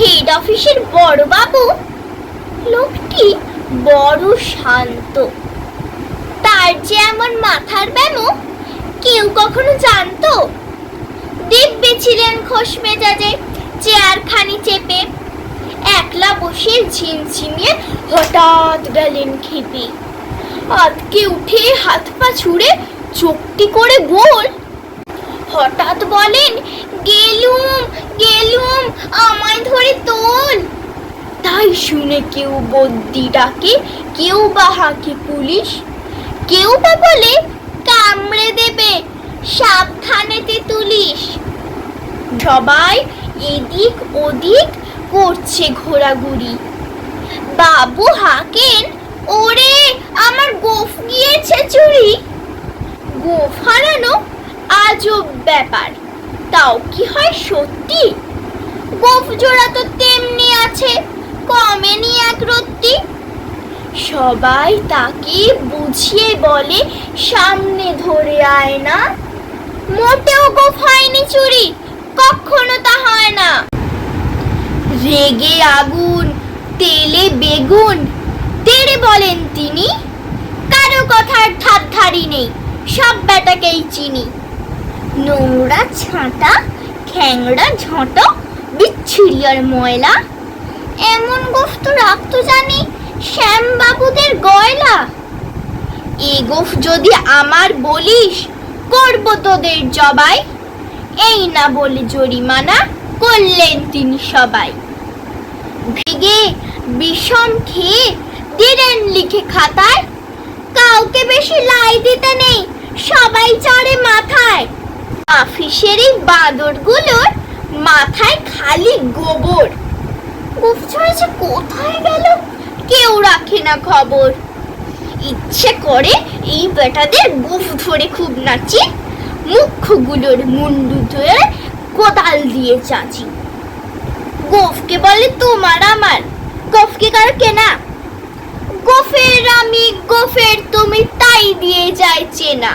Head অফিসের বড় বাবু? লোকটি বড় শান্ত। তার যে এমন মাথার ব্যামো, কেউ কখনো জানতো? দিব্যি ছিলেন খোশ মেজাজে চেয়ারখানি চেপে। একলা বসে ঝিমঝিমিয়ে হঠাৎ গেলেন খেপে। আতকে উঠে হাত পা ছুঁড়ে চোখটি করে গোল হঠাৎ বলেন গেলুম গেলুম ধরে তোল তাই শুনে কেউ বদ্যি ডাকে, কেউ বা হাঁকে পুলিশ। কেউ বা বলে, কামড়ে দেবে সাবধানেতে তুলিস। সবাই এদিক ওদিক করছে ঘোরাঘুরি। বাবু হাঁকেন, ওরে, আমার গোফ গিয়েছে চুরি। গোফ হারানো আজব ব্যাপার। তাও কি হয় সত্যি? গোফ জোড়া তো তেমনি আছে কমেনি এক রত্তি। সবাই তাকে বুঝিয়ে বলে, সামনে ধরে আয় না। মোটেও গোফ হয়নি চুরি, কখনো তা হয় না। রেগে আগুন, তেলে বেগুন, তেড়ে বলেন তিনি, কারও কথার ঠাত ধারি নেই, সব বেটাকেই চিনি। নোংরা ছাঁটা খ্যাংড়া ঝঁট বিচ্ছিরি আর ময়লা। এমন গোফ তো রাখতো জানি, শ্যামবাবুদের গয়লা। এ গোফ যদি আমার বলিস, করব তোদের জবাই। এই না বলে জরিমানা করলেন তিনি সবাই। ভেগে বিষম খেয়ে দিলেন লিখে খাতায়, কাউকে বেশি লাই দিতে নেই, সবাই চড়ে মাথায়। অফিসের এই বাঁদরগুলোর মাথায় খালি গোবর। গোফ ছড়েছে কোথায় গেল, কেউ রাখে না খবর। ইচ্ছে করে এই বেটাদের গুফ ধরে খুব নাচি, মুখগুলোর মুন্ডু ধরে কোদাল দিয়ে চাচি। গোফকে বলে, তোমার আমার। গোফকে কার কেনা? গোফের আমি গোফের তুমি তাই দিয়ে যায় চেনা।